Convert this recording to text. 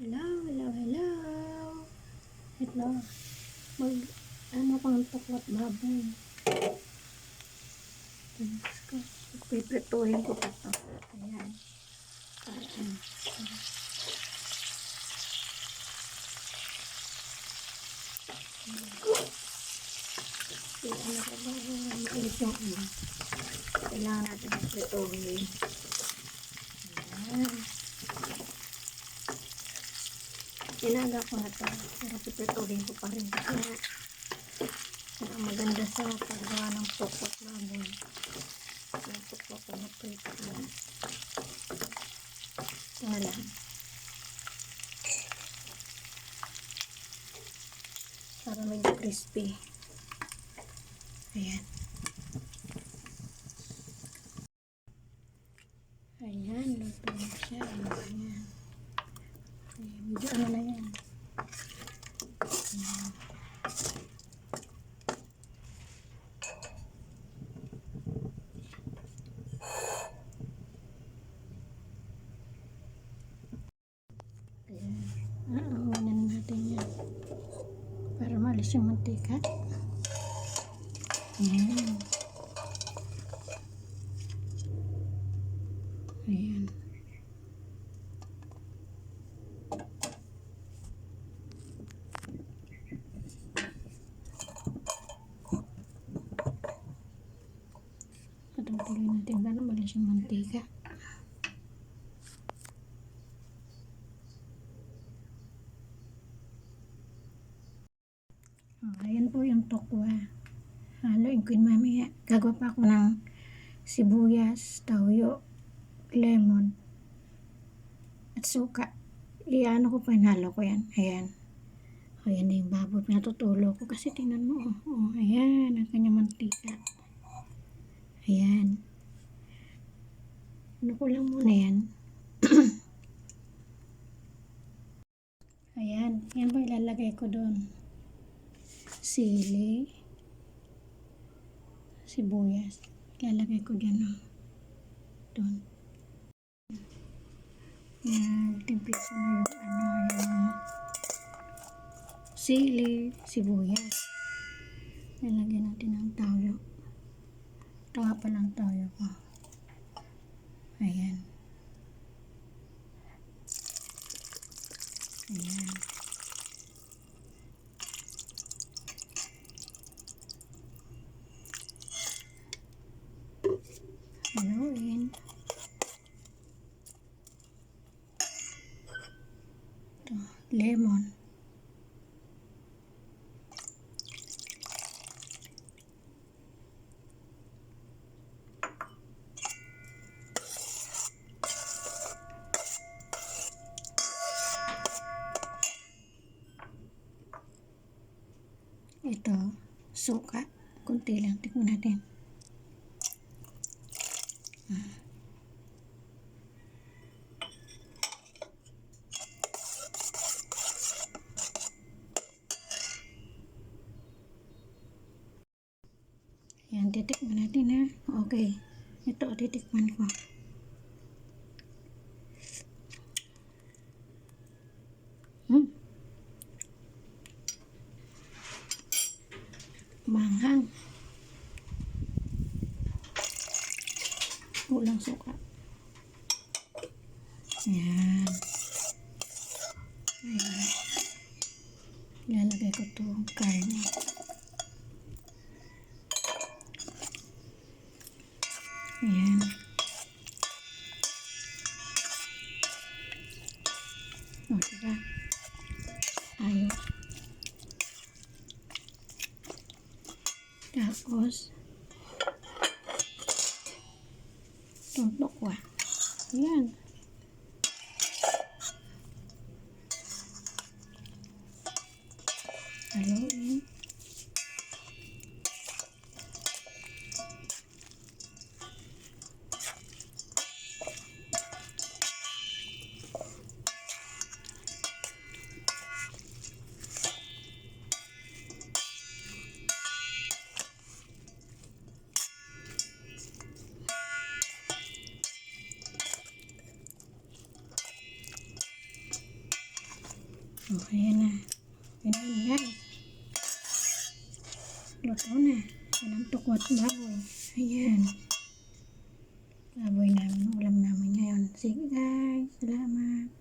Hello, hello, hello. Ito. Mag, ano pang tukwat baboy. Diyos ko. Piprituhin ko pa to. Ayan. Ayan. Ayan na ba? Mainit yung ano. Kailangan natin piprituhin. Ayan. Inaga ko na to. Pero piprituhin ko pa rin nga nga maganda sa paggawa ng pokot baboy. Yung pokot ko na prito na. Ito na lang. Para medyo crispy. Ayan. Ayan, luto na siya. Ayan. Ayan, medyo ano na yan. Ayan. Ayan. Aangunan natin yan. Para malis yung mantika. Ayan. Ayan. Patutuloy natin para malis yung mantika. Oh, ayan po yung tokwa. Haluin ko yun mamaya. Gagawa pa ako ng sibuyas, tawyo, lemon, at suka. Iano ko pa, hinalo ko yan. Ayan. O, yan na yung baboy. Pinatutulo ko. Kasi tingnan mo. Oh, oh, ayan. Ang kanyang mantika. Ayan. Ano ko lang muna yan. ayan. Yan po ilalagay ko doon sili, sibuyas. Lalagay ko dyan, oh. Doon. Nagtimpla ko na yung ano, yung sili, sibuyas. Lalagyan natin ng toyo. Ito nga pa lang toyo ko. Ayan. Haluin. Ito, lemon. Ito, suka. Kunti lang. Tikman natin. Yan, titikman natin ha. Okay. Ito, titikman ko. Hmm. Manghang. Yan. Ayan. Ilalagay ko itong karne. Ayan. O, diba? Ayos. Tapos, tuntok ko. Ayan. Haluin. Rồi nè. Cái này mình gắt Lột đó nè. Cái nắm tục vật bá bùi Ayan Bá bùi này nó làm nào mình nhờ Xin guys. Salamat